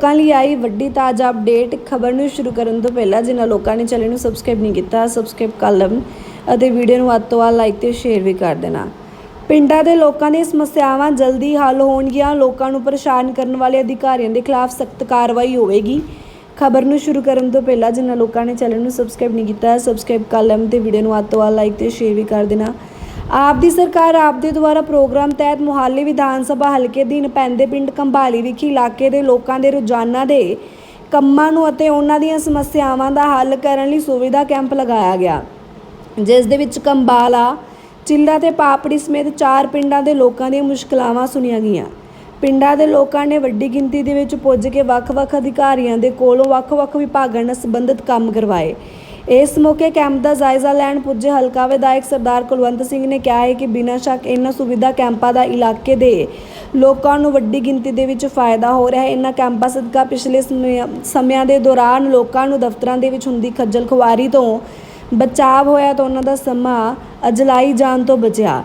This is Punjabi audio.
ਲੋਕਾਂ ਲਈ ਆਈ ਵੱਡੀ ਤਾਜ਼ਾ ਅਪਡੇਟ ਖਬਰ ਨੂੰ ਸ਼ੁਰੂ ਕਰਨ ਤੋਂ ਪਹਿਲਾਂ ਜਿਨ੍ਹਾਂ ਲੋਕਾਂ ਨੇ ਚੈਨਲ ਨੂੰ ਸਬਸਕ੍ਰਾਈਬ ਨਹੀਂ ਕੀਤਾ ਸਬਸਕ੍ਰਾਈਬ ਕਰ ਲਵਣ ਅਤੇ ਵੀਡੀਓ ਨੂੰ ਵੱਧ ਤੋਂ ਵੱਧ ਲਾਈਕ ਤੇ ਸ਼ੇਅਰ ਵੀ ਕਰ ਦੇਣਾ। ਪਿੰਡਾਂ ਦੇ ਲੋਕਾਂ ਦੀਆਂ ਸਮੱਸਿਆਵਾਂ ਜਲਦੀ ਹੱਲ ਹੋਣਗੀਆਂ। ਲੋਕਾਂ ਨੂੰ ਪਰੇਸ਼ਾਨ ਕਰਨ ਵਾਲੇ ਅਧਿਕਾਰੀਆਂ ਦੇ ਖਿਲਾਫ ਸਖਤ ਕਾਰਵਾਈ ਹੋਵੇਗੀ। ਖਬਰ ਨੂੰ ਸ਼ੁਰੂ ਕਰਨ ਤੋਂ ਪਹਿਲਾਂ ਜਿਨ੍ਹਾਂ ਲੋਕਾਂ ਨੇ ਚੈਨਲ ਨੂੰ ਸਬਸਕ੍ਰਾਈਬ ਨਹੀਂ ਕੀਤਾ ਸਬਸਕ੍ਰਾਈਬ ਕਰ ਲਵਣ ਤੇ ਵੀਡੀਓ ਨੂੰ ਵੱਧ ਤੋਂ ਵੱਧ ਲਾਈਕ ਤੇ ਸ਼ੇਅਰ ਵੀ ਕਰ ਦੇਣਾ। ਆਪ ਦੀ ਸਰਕਾਰ ਆਪ ਦੇ ਦੁਆਰਾ ਪ੍ਰੋਗਰਾਮ ਤਹਿਤ ਮੁਹਾਲੀ ਵਿਧਾਨ ਸਭਾ ਹਲਕੇ ਦੀ ਪੈਂਦੇ ਪਿੰਡ ਕੰਭਾਲੀ ਵਿਖੇ ਇਲਾਕੇ ਦੇ ਲੋਕਾਂ ਦੇ ਰੋਜ਼ਾਨਾ ਦੇ ਕੰਮਾਂ ਨੂੰ ਅਤੇ ਉਹਨਾਂ ਦੀਆਂ ਸਮੱਸਿਆਵਾਂ ਦਾ ਹੱਲ ਕਰਨ ਲਈ ਸੁਵਿਧਾ ਕੈਂਪ ਲਗਾਇਆ ਗਿਆ। ਜਿਸ ਦੇ ਵਿੱਚ ਕੰਬਾਲਾ, ਚਿੱਲਾ ਤੇ ਪਾਪੜੀ ਸਮੇਤ ਚਾਰ ਪਿੰਡਾਂ ਦੇ ਲੋਕਾਂ ਦੀਆਂ ਮੁਸ਼ਕਲਾਵਾਂ ਸੁਣੀਆਂ ਗਈਆਂ। ਪਿੰਡਾਂ ਦੇ ਲੋਕਾਂ ਨੇ ਵੱਡੀ ਗਿਣਤੀ ਦੇ ਵਿੱਚ ਪੁੱਜ ਕੇ ਵੱਖ-ਵੱਖ ਅਧਿਕਾਰੀਆਂ ਦੇ ਕੋਲੋਂ ਵੱਖ-ਵੱਖ ਵਿਭਾਗਾਂ ਨਾਲ ਸੰਬੰਧਿਤ ਕੰਮ ਕਰਵਾਏ। ਇਸ ਮੌਕੇ ਕੈਂਪ ਦਾ ਜਾਇਜ਼ਾ ਲੈਣ ਪੁੱਜੇ ਹਲਕਾ ਵਿਧਾਇਕ ਸਰਦਾਰ ਕੁਲਵੰਤ ਸਿੰਘ ਨੇ ਕਿਹਾ ਹੈ ਕਿ ਬਿਨਾਂ ਸ਼ੱਕ ਇਹਨਾਂ ਸੁਵਿਧਾ ਕੈਂਪਾਂ ਦਾ ਇਲਾਕੇ ਦੇ ਲੋਕਾਂ ਨੂੰ ਵੱਡੀ ਗਿਣਤੀ ਦੇ ਵਿੱਚ ਫਾਇਦਾ ਹੋ ਰਿਹਾ ਹੈ। ਇਹਨਾਂ ਕੈਂਪਾਂ ਸਦਕਾ ਪਿਛਲੇ ਸਮਿਆਂ- ਸਮਿਆਂ ਦੇ ਦੌਰਾਨ ਲੋਕਾਂ ਨੂੰ ਦਫ਼ਤਰਾਂ ਦੇ ਵਿੱਚ ਹੁੰਦੀ ਖੱਜਲ ਖੁਆਰੀ ਤੋਂ ਬਚਾਅ ਹੋਇਆ ਤਾਂ ਉਹਨਾਂ ਦਾ ਸਮਾਂ ਅਜਲਾਈ ਜਾਣ ਤੋਂ ਬਚਿਆ।